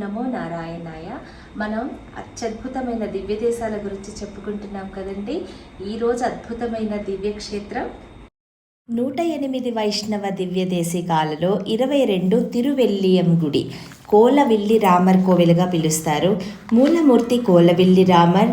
నమో నారాయణాయ. మనం అత్యద్భుతమైన దివ్య దేశాల గురించి చెప్పుకుంటున్నాం కదండి. ఈరోజు అద్భుతమైన దివ్యక్షేత్రం. నూట ఎనిమిది వైష్ణవ దివ్య దేశికాలలో ఇరవై రెండు తిరువెల్లియం గుడి కోలవిల్లి రామర్ కోవిలుగా పిలుస్తారు. మూలమూర్తి కోలవిల్లి రామర్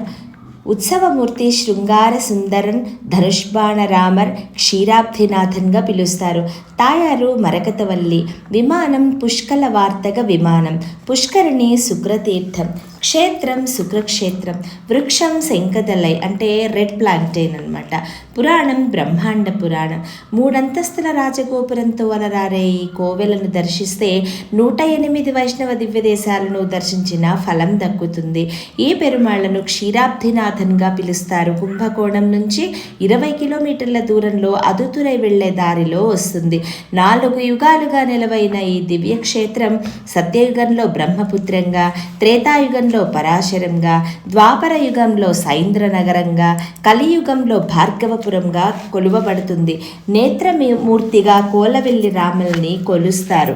ఉత్సవమూర్తి శృంగార సుందరన్ ధనుష్బాణ రామర్ క్షీరాబ్ధినాథన్గా పిలుస్తారు. తాయారు మరకతవల్లి. విమానం పుష్కల వార్తక విమానం. పుష్కరిణి శుక్రతీర్థం క్షేత్రం శుక్రక్షేత్రం వృక్షం శంకదలై అంటే రెడ్ ప్లాంటైన్ అనమాట పురాణం బ్రహ్మాండ పురాణం. మూడంతస్తుల రాజగోపురంతో వలరారే ఈ కోవెలను దర్శిస్తే నూట ఎనిమిది వైష్ణవ దివ్య దేశాలను దర్శించిన ఫలం దక్కుతుంది. ఈ పెరుమాళ్ళను క్షీరాబ్ధినాథన్గా పిలుస్తారు. కుంభకోణం నుంచి ఇరవై కిలోమీటర్ల దూరంలో అదుతురై వెళ్ళే దారిలో వస్తుంది. నాలుగు యుగాలుగా నిలవైన ఈ దివ్యక్షేత్రం సత్యయుగంలో బ్రహ్మపుత్రంగా త్రేతాయుగం త్రేతాయుగంలో పరాశరంగా ద్వాపర యుగంలో సైంద్ర నగరంగా కలియుగంలో భార్గవపురంగా కొలువబడుతుంది. నేత్రమూర్తిగా కోలవెల్లి రాముల్ని కొలుస్తారు.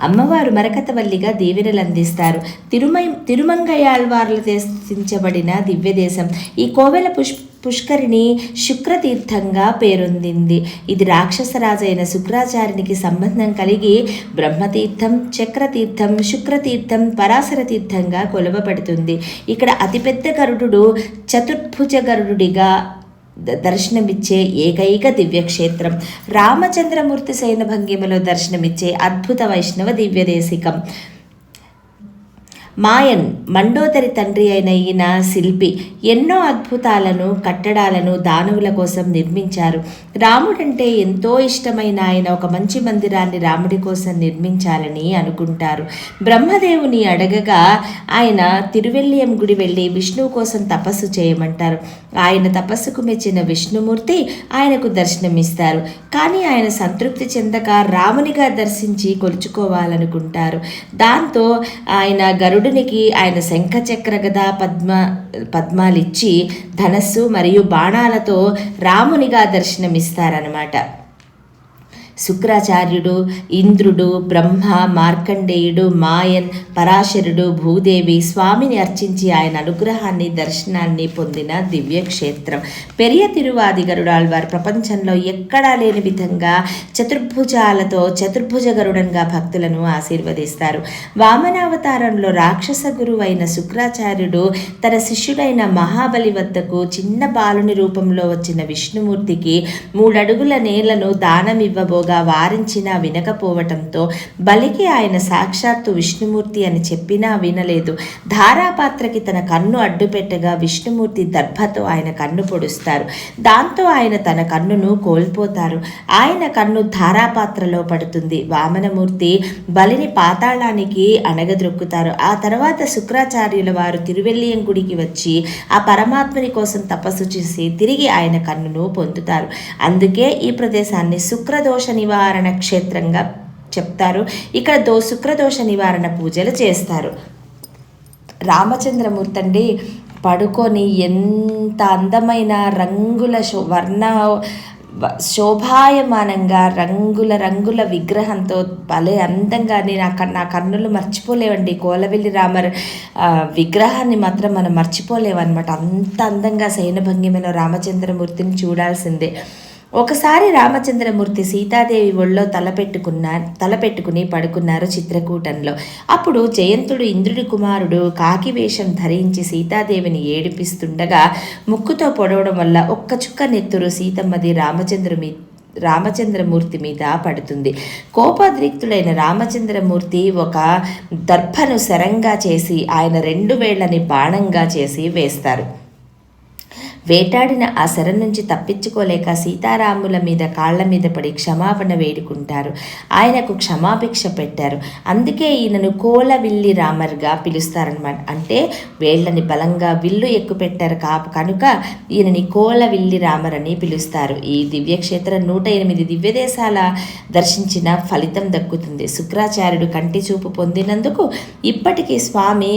అమ్మవారు మరకతవల్లిగా దీవెనలు అందిస్తారు. తిరుమై తిరుమంగయాళ్వార్లు దేశించబడిన దివ్యదేశం. ఈ కోవెల పుష్ప పుష్కరిణి శుక్రతీర్థంగా పేరొందింది. ఇది రాక్షసరాజైన శుక్రాచార్యునికి సంబంధం కలిగి బ్రహ్మతీర్థం చక్రతీర్థం శుక్రతీర్థం పరాశర తీర్థంగా కొలవబడుతుంది. ఇక్కడ అతిపెద్ద గరుడు చతుర్భుజ గరుడుడిగా ద- దర్శనమిచ్చే ఏకైక దివ్యక్షేత్రం. రామచంద్రమూర్తి శయన భంగిమలో దర్శనమిచ్చే అద్భుత వైష్ణవ దివ్యదేశికం. మాయన్ మండోదరి తండ్రి అయిన ఈయన శిల్పి ఎన్నో అద్భుతాలను కట్టడాలను దానవుల కోసం నిర్మించారు. రాముడంటే ఎంతో ఇష్టమైన ఆయన ఒక మంచి మందిరాన్ని రాముడి కోసం నిర్మించాలని అనుకుంటారు. బ్రహ్మదేవుని అడగగా ఆయన తిరువెల్లియం గుడి వెళ్ళి విష్ణువు కోసం తపస్సు చేయమంటారు. ఆయన తపస్సుకు మెచ్చిన విష్ణుమూర్తి ఆయనకు దర్శనమిస్తారు. కానీ ఆయన సంతృప్తి చెందక రామునిగా దర్శించి కొలుచుకోవాలనుకుంటారు. దాంతో ఆయన గరుడునికి ఆయన శంఖచక్ర గద పద్మ పద్మాలిచ్చి ధనస్సు మరియు బాణాలతో రామునిగా దర్శనమిస్తారనమాట శుక్రాచార్యుడు ఇంద్రుడు బ్రహ్మ మార్కండేయుడు మాయన్ పరాశరుడు భూదేవి స్వామిని అర్చించి ఆయన అనుగ్రహాన్ని దర్శనాన్ని పొందిన దివ్యక్షేత్రం. పెరియ తిరువాదిగరుడాళ్వారు ప్రపంచంలో ఎక్కడా లేని విధంగా చతుర్భుజాలతో చతుర్భుజ గరుడంగా భక్తులను ఆశీర్వదిస్తారు. వామనావతారంలో రాక్షస గురువైన శుక్రాచార్యుడు తన శిష్యుడైన మహాబలి వద్దకు చిన్న బాలుని రూపంలో వచ్చిన విష్ణుమూర్తికి మూడడుగుల నేలను దానమివ్వబోగా వారించినా వినకపోవటంతో బలికి ఆయన సాక్షాత్తు విష్ణుమూర్తి అని చెప్పినా వినలేదు. ధారాపాత్రకి తన కన్ను అడ్డుపెట్టగా విష్ణుమూర్తి దర్భతో ఆయన కన్ను పొడుస్తారు. దాంతో ఆయన తన కన్నును కోల్పోతారు. ఆయన కన్ను ధారాపాత్రలో పడుతుంది. వామనమూర్తి బలిని పాతాళానికి అణగద్రొక్కుతారు ఆ తర్వాత శుక్రాచార్యుల వారు తిరువెల్లియం గుడికి వచ్చి ఆ పరమాత్మని కోసం తపస్సు చేసి తిరిగి ఆయన కన్నును పొందుతారు. అందుకే ఈ ప్రదేశాన్ని శుక్రదోష నివారణ క్షేత్రంగా చెప్తారు. ఇక్కడ దో శుక్రదోష నివారణ పూజలు చేస్తారు. రామచంద్రమూర్తి అండి పడుకొని ఎంత అందమైన రంగుల శో వర్ణ వ- శోభాయమానంగా రంగుల రంగుల విగ్రహంతో భలే అందంగా నేను కన్- నా కన్నులు మర్చిపోలేవండి. కోలవెల్లి రామర్ విగ్రహాన్ని మాత్రం మనం మర్చిపోలేవన్నమాట. అంత అందంగా శయనభంగిమలో రామచంద్రమూర్తిని చూడాల్సిందే. ఒకసారి రామచంద్రమూర్తి సీతాదేవి ఒళ్ళో తలపెట్టుకున్న తలపెట్టుకుని పడుకున్నారు చిత్రకూటంలో. అప్పుడు జయంతుడు ఇంద్రుడి కుమారుడు కాకి వేషం ధరించి సీతాదేవిని ఏడిపిస్తుండగా ముక్కుతో పొడవడం వల్ల ఒక్క చుక్క నెత్తురు సీతమ్మది రామచంద్రుమి రామచంద్రమూర్తి మీద పడుతుంది. కోపాద్రిక్తుడైన రామచంద్రమూర్తి ఒక దర్భను శరంగా చేసి ఆయన రెండు వేళ్ళని బాణంగా చేసి వేస్తారు. వేటాడిన ఆ శర నుంచి తప్పించుకోలేక సీతారాముల మీద కాళ్ళ మీద పడి క్షమాపణ వేడుకుంటారు. ఆయనకు క్షమాభిక్ష పెట్టారు. అందుకే ఈయనను కోలవిల్లి రామర్గా పిలుస్తారనమాట అంటే వేళ్ళని బలంగా విల్లు ఎక్కుపెట్టారు కా కనుక ఈయనని కోలవిల్లి రామర్ అని పిలుస్తారు. ఈ దివ్యక్షేత్రం నూట ఎనిమిది దివ్యదేశాల దర్శించిన ఫలితం దక్కుతుంది. శుక్రాచార్యుడు కంటి చూపు పొందినందుకు ఇప్పటికీ స్వామి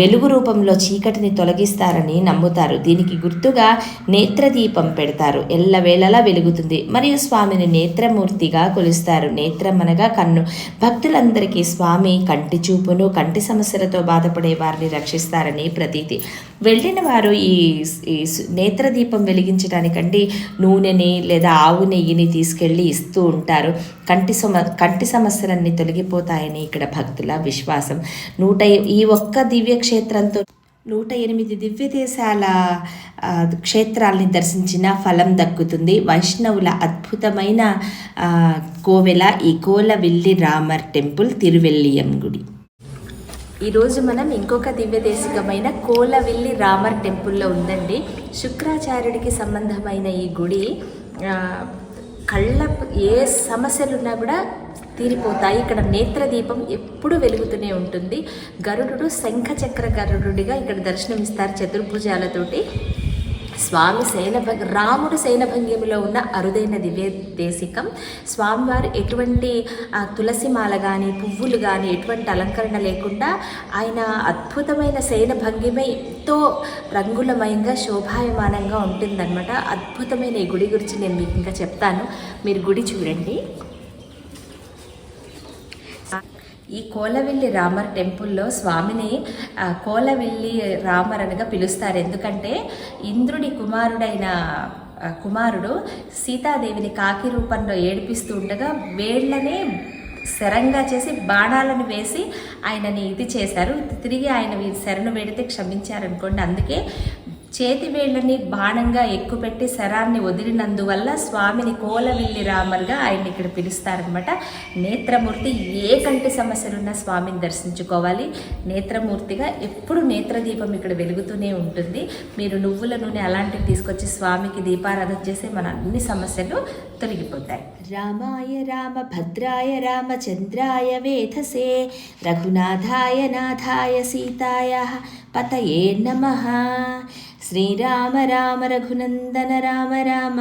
వెలుగు రూపంలో చీకటిని తొలగిస్తారని నమ్ముతారు. దీనికి గుర్తు ముందుగా నేత్రదీపం పెడతారు. ఎల్లవేళలా వెలుగుతుంది. మరియు స్వామిని నేత్రమూర్తిగా కొలుస్తారు. నేత్రం అనగా కన్ను. భక్తులందరికీ స్వామి కంటి చూపును కంటి సమస్యలతో బాధపడే వారిని రక్షిస్తారని ప్రతీతి. వెళ్ళిన వారు ఈ నేత్రదీపం వెలిగించడానికండి నూనెని లేదా ఆవు నెయ్యిని తీసుకెళ్ళి ఇస్తూ ఉంటారు. కంటి సమ కంటి సమస్యలన్నీ తొలగిపోతాయని ఇక్కడ భక్తుల విశ్వాసం. నూట ఈ ఒక్క దివ్య క్షేత్రంతో నూట ఎనిమిది దివ్య దేశాల క్షేత్రాల్ని దర్శించిన ఫలం దక్కుతుంది. వైష్ణవుల అద్భుతమైన కోవెల ఈ కోలవిల్లి రామర్ టెంపుల్ తిరువెల్లియం గుడి. ఈరోజు మనం ఇంకొక దివ్యదేశికమైన కోలవిల్లి రామర్ టెంపుల్లో ఉందండి. శుక్రాచార్యుడికి సంబంధమైన ఈ గుడి కళ్ళ ఏ సమస్యలున్నా కూడా తీరిపోతాయి. ఇక్కడ నేత్రదీపం ఎప్పుడు వెలుగుతూనే ఉంటుంది. గరుడు శంఖచక్ర గరుడుడిగా ఇక్కడ దర్శనమిస్తారు చతుర్భుజాలతోటి. స్వామి శయనభంగ రాముడు శయనభంగిములో ఉన్న అరుదైన దివ్య దేశికం స్వామివారు ఎటువంటి తులసిమాల కానీ పువ్వులు కానీ ఎటువంటి అలంకరణ లేకుండా ఆయన అద్భుతమైన శయన ఎంతో రంగులమయంగా శోభాయమానంగా ఉంటుందన్నమాట. అద్భుతమైన ఈ గుడి గురించి నేను మీకు ఇంకా చెప్తాను. మీరు గుడి చూడండి. ఈ కోలవెల్లి రామర్ టెంపుల్లో స్వామిని కోలవెల్లి రామర్ అనగా పిలుస్తారు. ఎందుకంటే ఇంద్రుడి కుమారుడైన కుమారుడు సీతాదేవిని కాకి రూపంలో ఏడిపిస్తూ ఉండగా వేళ్ళనే శరంగా చేసి బాణాలను వేసి ఆయనని ఇది చేశారు. తిరిగి ఆయన శరణు వేడితే క్షమించారనుకోండి. అందుకే చేతి వేళ్ళని బాణంగా ఎక్కుపెట్టి శరాన్ని వదిలినందువల్ల స్వామిని కోలవిల్లి రామర్గా ఆయన ఇక్కడ పిలుస్తారనమాట నేత్రమూర్తి ఏ కంటి సమస్యలున్నా స్వామిని దర్శించుకోవాలి. నేత్రమూర్తిగా ఎప్పుడు నేత్రదీపం ఇక్కడ వెలుగుతూనే ఉంటుంది. మీరు నువ్వుల నూనె అలాంటివి తీసుకొచ్చి స్వామికి దీపారాధన చేసే మన అన్ని సమస్యలు తొలగిపోతాయి రామాయ రామ భద్రాయ రామచంద్రాయ వేధసే రఘునాథాయ నాథాయ సీతాయ పతయే నమః శ్రీరామ రామ రఘునందన రామ రామ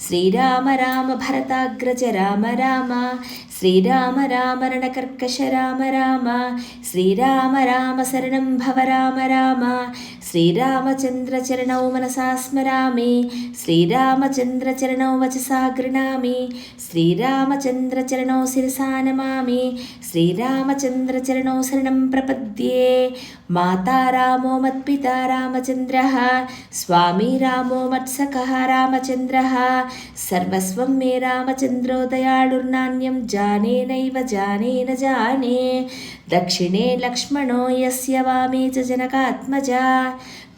శ్రీరామ రామ భరతాగ్రజ రామ రామ శ్రీరామ రామ రణకర్కశ రామ రామ శ్రీరామ రామ శరణం భవ రామ రామ శ్రీరామచంద్ర చరణౌ మనసా స్మరామి శ్రీరామచంద్ర చరణౌ వచసా గృణామి శ్రీరామచంద్ర చరణౌ శిరసా నమామి శ్రీరామచంద్ర చరణౌ శరణం ప్రపద్యే. మాతా రామో మత్పితా రామచంద్ర స్వామి రామో మత్సక రామచంద్ర సర్వస్వం మే రామచంద్రో దయాళుర్నాణ్యం జానే నైవ జానే న జానే దక్షిణే లక్ష్మణో యస్య వామే చ జనకాత్మజా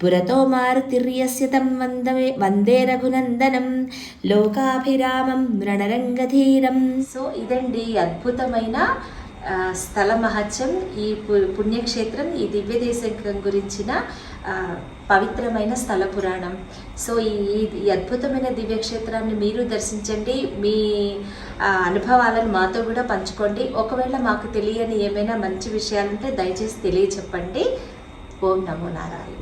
పురతో మారుతిర్యస్య తం వందే వందే రఘునందనం లోకాభిరామం రణరంగధీరం సో ఇదండి అద్భుతమైన ఆ, స్థల మహత్యం ఈ పు- పుణ్యక్షేత్రం ఈ దివ్య దేశం గురించిన పవిత్రమైన స్థల పురాణం. సో ఈ అద్భుతమైన దివ్యక్షేత్రాన్ని మీరు దర్శించండి. మీ అనుభవాలను మాతో కూడా పంచుకోండి. ఒకవేళ మాకు తెలియని ఏమైనా మంచి విషయాలుంటే దయచేసి తెలియచెప్పండి. ఓం నమో నారాయణ.